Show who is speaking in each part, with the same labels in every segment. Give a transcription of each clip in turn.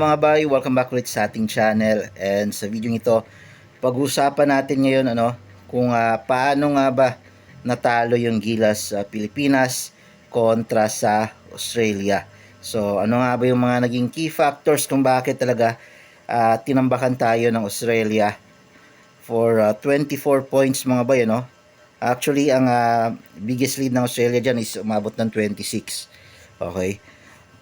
Speaker 1: Mga bay, welcome back ulit sa ating channel and sa video ito, pag-usapan natin ngayon ano, kung ah, paano nga ba natalo yung Gilas sa Pilipinas kontra sa Australia. So ano nga ba yung mga naging key factors kung bakit talaga ah, tinambakan tayo ng Australia for ah, 24 points mga bay, no? Actually, ang ah, biggest lead ng Australia dyan is umabot ng 26. Okay?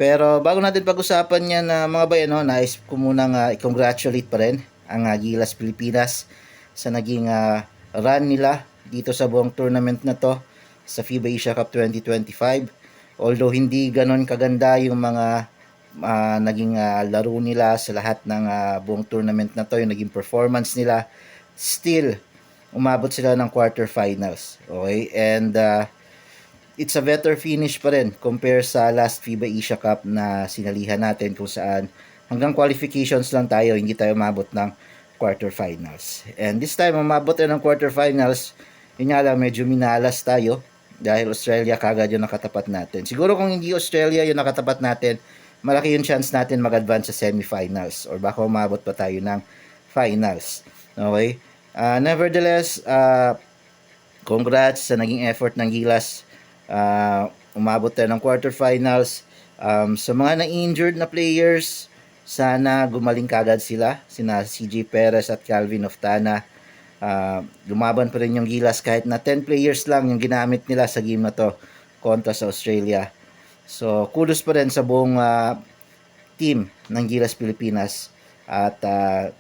Speaker 1: Pero bago natin pag-usapan yan na mga bayan, no, nais ko munang uh, i-congratulate pa rin ang uh, Gilas Pilipinas sa naging uh, run nila dito sa buong tournament na to sa FIBA Asia Cup 2025. Although hindi ganon kaganda yung mga uh, naging uh, laro nila sa lahat ng uh, buong tournament na to, yung naging performance nila, still umabot sila ng quarterfinals. Okay? And uh, it's a better finish pa rin compare sa last FIBA Asia Cup na sinalihan natin kung saan hanggang qualifications lang tayo, hindi tayo umabot ng quarterfinals. And this time, umabot tayo ng quarterfinals, yun nga lang, medyo minalas tayo dahil Australia kagad yung nakatapat natin. Siguro kung hindi Australia yung nakatapat natin, malaki yung chance natin mag-advance sa semifinals or baka umabot pa tayo ng finals. Okay? Uh, nevertheless, uh, congrats sa naging effort ng Gilas Uh, umabot tayo ng quarterfinals. Um, sa mga na-injured na players, sana gumaling kagad sila. Sina CJ Perez at Calvin Oftana. Uh, lumaban pa rin yung Gilas kahit na 10 players lang yung ginamit nila sa game na to kontra sa Australia. So, kudos pa rin sa buong uh, team ng Gilas Pilipinas. At uh,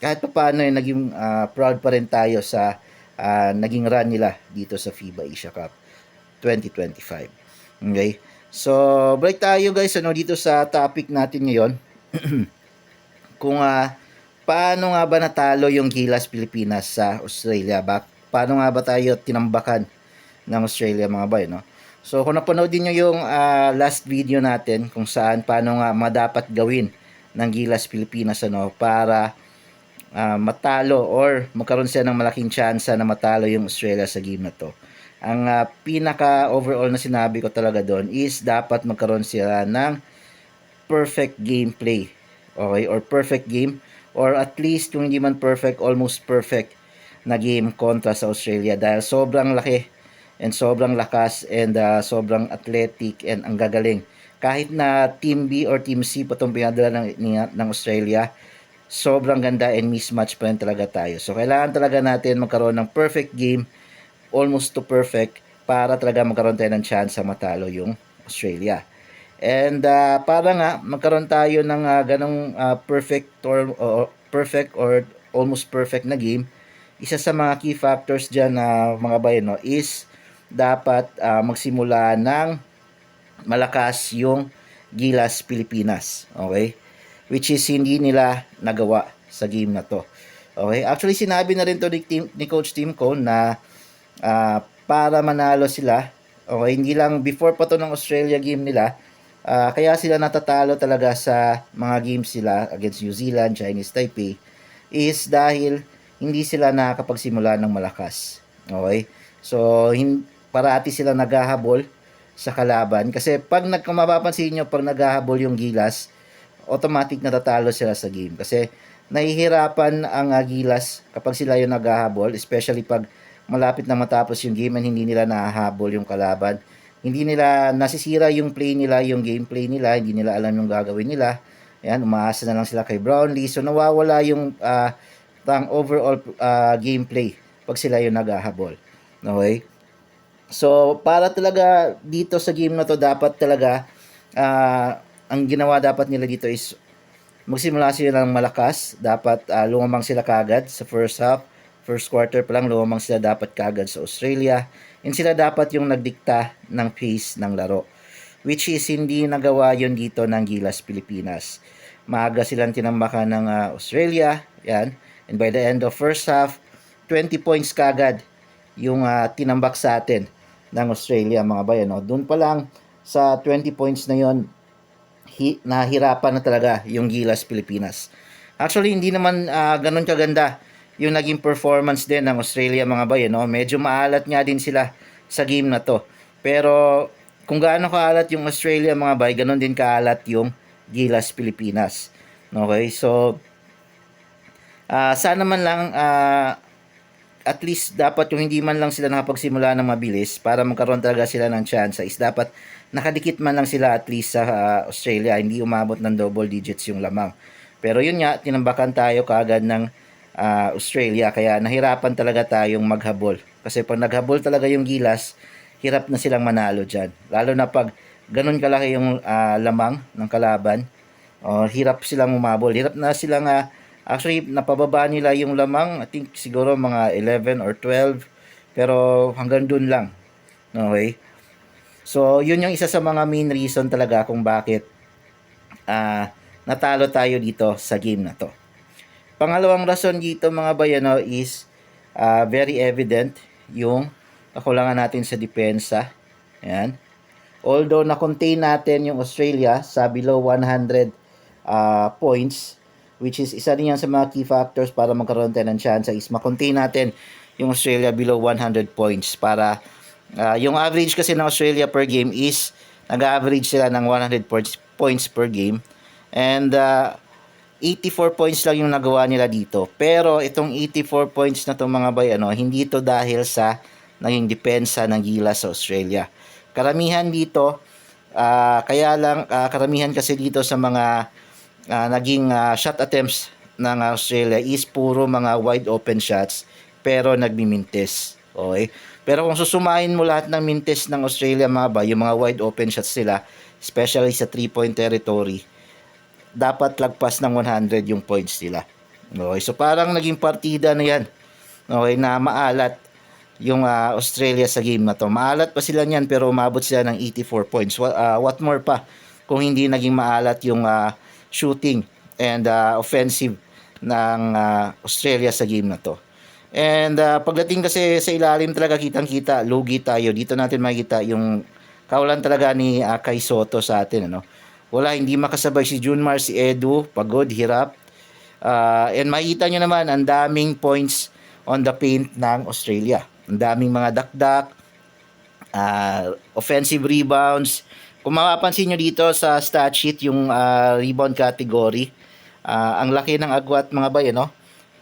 Speaker 1: kahit pa paano, eh, naging uh, proud pa rin tayo sa uh, naging run nila dito sa FIBA Asia Cup. 2025. Okay? So, break tayo guys ano dito sa topic natin ngayon. Kung uh, paano nga ba natalo yung Gilas Pilipinas sa Australia? Ba paano nga ba tayo tinambakan ng Australia mga bay, no? So, kung napanood din nyo yung uh, last video natin kung saan paano nga madapat gawin ng Gilas Pilipinas ano para uh, matalo or magkaroon siya ng malaking chance na matalo yung Australia sa game na to ang uh, pinaka overall na sinabi ko talaga doon is dapat magkaroon sila ng perfect gameplay. Okay? Or perfect game. Or at least kung hindi man perfect, almost perfect na game kontra sa Australia. Dahil sobrang laki and sobrang lakas and uh, sobrang athletic and ang gagaling. Kahit na Team B or Team C pa itong pinadala ng, ng Australia, sobrang ganda and mismatch pa rin talaga tayo. So kailangan talaga natin magkaroon ng perfect game almost to perfect para talaga magkaroon tayo ng chance sa matalo yung Australia. And uh, para nga magkaroon tayo ng uh, ganong uh, perfect or, or perfect or almost perfect na game, isa sa mga key factors diyan na uh, mga bayan no, is dapat uh, magsimula ng malakas yung Gilas Pilipinas. Okay? Which is hindi nila nagawa sa game na to. Okay? Actually, sinabi na rin to ni, team, ni Coach Tim Cone na uh, para manalo sila. Okay, hindi lang before pa to ng Australia game nila. Uh, kaya sila natatalo talaga sa mga games sila against New Zealand, Chinese Taipei is dahil hindi sila nakakapagsimula ng malakas. Okay? So, hin- parati sila naghahabol sa kalaban. Kasi pag nagkamapapansin nyo, pag naghahabol yung gilas, automatic natatalo sila sa game. Kasi nahihirapan ang uh, gilas kapag sila yung naghahabol, especially pag malapit na matapos yung game and hindi nila nahahabol yung kalaban. Hindi nila nasisira yung play nila, yung gameplay nila, hindi nila alam yung gagawin nila. Ayan, umaasa na lang sila kay Brownlee. So nawawala yung uh, ang overall uh, gameplay pag sila yung naghahabol. Okay? So, para talaga dito sa game na to, dapat talaga uh, ang ginawa dapat nila dito is magsimula sila ng malakas. Dapat uh, lumamang sila kagad sa first half First quarter pa lang lumamang sila dapat kagad sa Australia and sila dapat yung nagdikta ng pace ng laro. Which is hindi nagawa yon dito ng Gilas Pilipinas. Maaga silang tinambakan ng uh, Australia, yan. And by the end of first half, 20 points kagad yung uh, tinambak sa atin ng Australia mga bayan. No? Doon pa lang sa 20 points na yon hi- nahirapan na talaga yung Gilas Pilipinas. Actually, hindi naman uh, ganun kaganda yung naging performance din ng Australia mga bayan. No? Medyo maalat nga din sila sa game na to. Pero kung gaano kaalat yung Australia mga bay, ganun din kaalat yung Gilas Pilipinas. Okay, so ah sana man lang ah, at least dapat yung hindi man lang sila nakapagsimula ng mabilis para magkaroon talaga sila ng chance is dapat nakadikit man lang sila at least sa ah, Australia, hindi umabot ng double digits yung lamang. Pero yun nga, tinambakan tayo kaagad ng ah, Australia kaya nahirapan talaga tayong maghabol. Kasi pag naghabol talaga yung gilas, hirap na silang manalo dyan. Lalo na pag ganun kalaki yung ah, lamang ng kalaban, oh, hirap silang umabol. Hirap na silang ah, Actually, napababa nila yung lamang, I think siguro mga 11 or 12. Pero hanggang dun lang. Okay? So, yun yung isa sa mga main reason talaga kung bakit ah natalo tayo dito sa game na to. Pangalawang rason dito mga bayano is ah, very evident yung kakulangan natin sa depensa. Ayan. Although na-contain natin yung Australia sa below 100 ah, points, which is isa din yan sa mga key factors para magkaroon tayo ng chance is makontain natin yung Australia below 100 points para ah, yung average kasi ng Australia per game is nag-average sila ng 100 points, points per game and ah, 84 points lang yung nagawa nila dito pero itong 84 points na to mga bay ano, hindi to dahil sa naging depensa ng Gilas sa Australia karamihan dito ah, kaya lang ah, karamihan kasi dito sa mga ah, naging ah, shot attempts ng Australia is puro mga wide open shots pero nagmimintes. Okay? Pero kung susumahin mo lahat ng mintes ng Australia mga ba, yung mga wide open shots sila, especially sa 3-point territory, dapat lagpas ng 100 yung points nila. Okay? So parang naging partida na yan. Okay, na maalat yung ah, Australia sa game na to. Maalat pa sila niyan pero umabot sila ng 84 points. What, ah, what more pa kung hindi naging maalat yung ah, shooting and ah, offensive ng ah, Australia sa game na to. And ah, pagdating kasi sa ilalim talaga kitang-kita, lugi tayo. Dito natin makikita yung kawalan talaga ni ah, Kai Soto sa atin ano. Wala hindi makasabay si Junmar, si Edu, pagod, hirap. Ah, and makikita nyo naman ang daming points on the paint ng Australia. Ang daming mga dakdak, ah, offensive rebounds. Kung mapapansin nyo dito sa stat sheet, yung ah, rebound category, ah, ang laki ng agwat mga bay, no?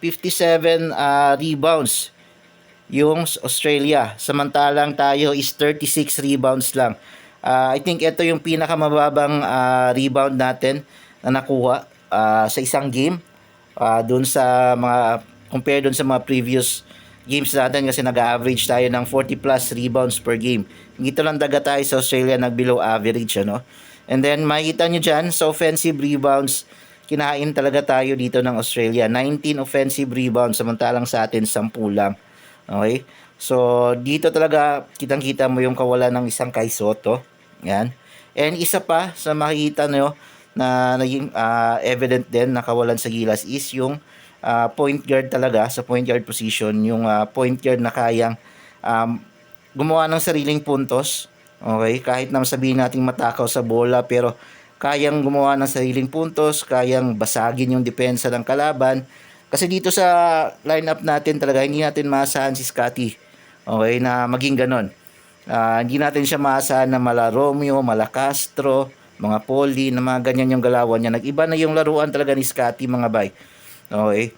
Speaker 1: 57 ah, rebounds yung Australia. Samantalang tayo is 36 rebounds lang. Ah, I think ito yung pinakamababang ah, rebound natin na nakuha ah, sa isang game. Ah, doon sa mga compare doon sa mga previous games natin kasi nag-average tayo ng 40 plus rebounds per game. Dito lang daga tayo sa Australia nag below average ano. And then makikita nyo dyan sa offensive rebounds kinain talaga tayo dito ng Australia. 19 offensive rebounds samantalang sa atin 10 lang. Okay? So dito talaga kitang-kita mo yung kawalan ng isang Kai Soto. Yan. And isa pa sa makikita nyo na naging ah, evident din na kawalan sa Gilas is yung ah, point guard talaga sa point guard position. Yung ah, point guard na kayang um, gumawa ng sariling puntos. Okay? Kahit na sabihin nating matakaw sa bola pero kayang gumawa ng sariling puntos kayang basagin yung depensa ng kalaban. Kasi dito sa lineup natin talaga hindi natin maasahan si Scotty okay? Na maging ganon Ah, hindi natin siya maasahan na mala Romeo, mala Castro, mga Poli, na mga ganyan yung galawan niya. Nag-iba na yung laruan talaga ni Scotty mga bay. Okay?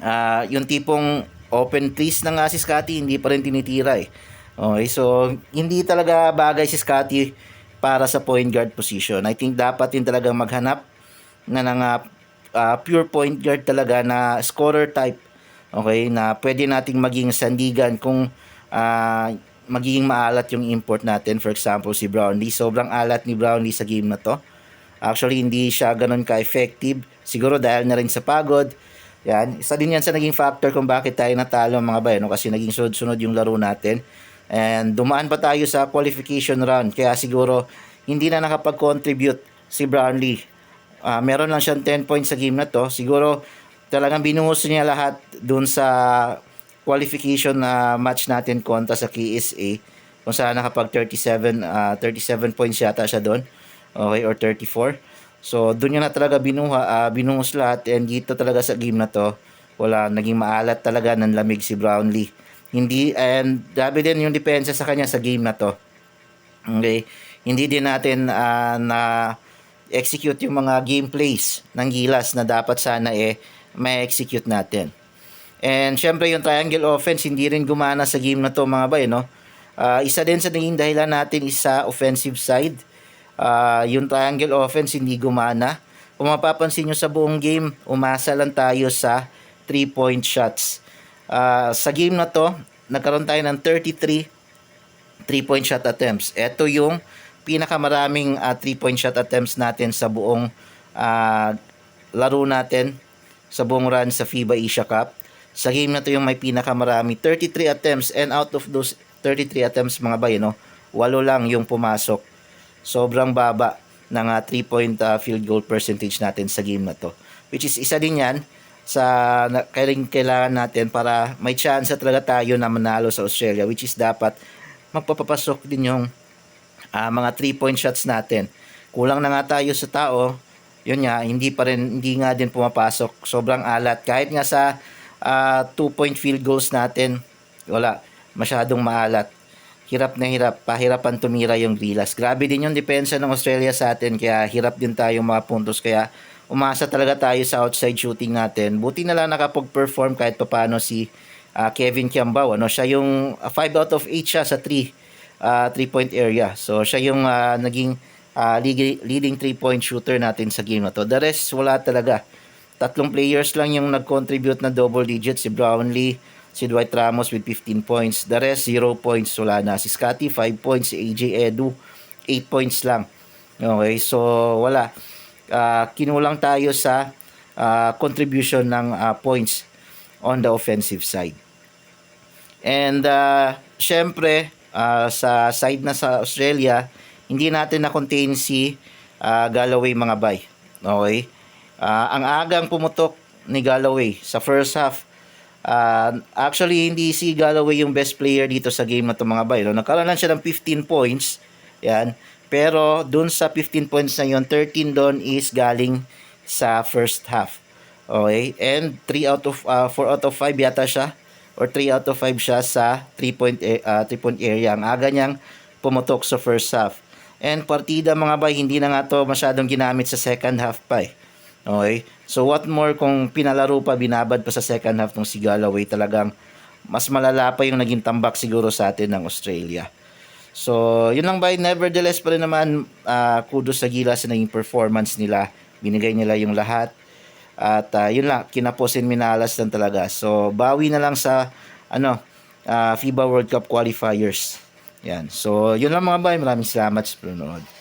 Speaker 1: Ah, yung tipong open trees na nga si Scotty, hindi pa rin tinitira eh. Okay, so hindi talaga bagay si Scotty para sa point guard position. I think dapat din talagang maghanap na ng ah, ah, pure point guard talaga na scorer type. Okay, na pwede nating maging sandigan kung ah, magiging maalat yung import natin. For example, si Brownlee. Sobrang alat ni Brownlee sa game na to. Actually, hindi siya ganun ka-effective. Siguro dahil na rin sa pagod. Yan. Isa din yan sa naging factor kung bakit tayo natalo mga bayan. No? Kasi naging sunod-sunod yung laro natin. And dumaan pa tayo sa qualification round. Kaya siguro hindi na nakapag-contribute si Brownlee. Ah, meron lang siyang 10 points sa game na to. Siguro talagang binuhos niya lahat dun sa qualification na match natin kontra sa KSA kung saan nakapag 37 ah, 37 points yata siya doon. Okay or 34 so doon niya na talaga binuha ah, binuhos lahat and dito talaga sa game na to wala naging maalat talaga ng lamig si Brownlee. Hindi and grabe din yung depensa sa kanya sa game na to. Okay? Hindi din natin ah, na execute yung mga gameplays ng Gilas na dapat sana eh may execute natin. And syempre yung triangle offense hindi rin gumana sa game na to mga bay no. Ah, isa din sa naging dahilan natin is sa offensive side. Ah, yung triangle offense hindi gumana. Kung mapapansin nyo sa buong game, umasa lang tayo sa 3-point shots. Ah, sa game na to, nagkaroon tayo ng 33 3-point shot attempts. Ito yung pinakamaraming 3-point shot attempts natin sa buong ah, laro natin sa buong run sa FIBA Asia Cup. Sa game na to yung may pinakamarami 33 attempts and out of those 33 attempts mga bay no, walo lang yung pumasok. Sobrang baba ng 3-point field goal percentage natin sa game na to. Which is isa din yan sa na, kailangan natin para may chance talaga tayo na manalo sa Australia which is dapat magpapapasok din yung ah, mga 3-point shots natin. Kulang na nga tayo sa tao, yun nga, hindi pa rin, hindi nga din pumapasok. Sobrang alat. Kahit nga sa 2-point field goals natin, wala, masyadong maalat. Hirap na hirap, pahirapan tumira yung Gilas. Grabe din yung depensa ng Australia sa atin, kaya hirap din tayo mga puntos. Kaya umasa talaga tayo sa outside shooting natin. Buti na lang nakapag-perform kahit papano si ah, Kevin Kiambao. Ano? Siya yung 5 out of 8 siya sa 3 uh, 3-point area. So siya yung ah, naging ah, leading, leading 3-point shooter natin sa game na to. The rest, wala talaga. Tatlong players lang yung nag-contribute na double digits. Si Brownlee, si Dwight Ramos with 15 points. The rest, 0 points. Wala na. Si Scotty, 5 points. Si AJ Edu, 8 points lang. Okay, so wala. Ah, kinulang tayo sa ah, contribution ng ah, points on the offensive side. And uh, syempre, ah, sa side na sa Australia, hindi natin na-contain si ah, Galloway mga bay. Okay? Ah, ang agang pumutok ni Galloway sa first half. ah, actually, hindi si Galloway yung best player dito sa game na to mga bay. No? Lang siya ng 15 points. Yan. Pero dun sa 15 points na yun, 13 doon is galing sa first half. Okay? And 3 out of uh, 4 out of 5 yata siya or 3 out of 5 siya sa 3 point uh, 3 point area. Ang aga niyang pumutok sa first half. And partida mga bay, hindi na nga to masyadong ginamit sa second half pa eh. Okay? So what more kung pinalaro pa, binabad pa sa second half ng si Galloway, talagang mas malala pa yung naging tambak siguro sa atin ng Australia. So, yun lang ba, nevertheless pa rin naman, ah, kudos sa Gilas sa naging performance nila. Binigay nila yung lahat. At ah, yun lang, kinapusin minalas lang talaga. So, bawi na lang sa ano, ah, FIBA World Cup qualifiers. Yan. So, yun lang mga bay. Maraming salamat sa panonood.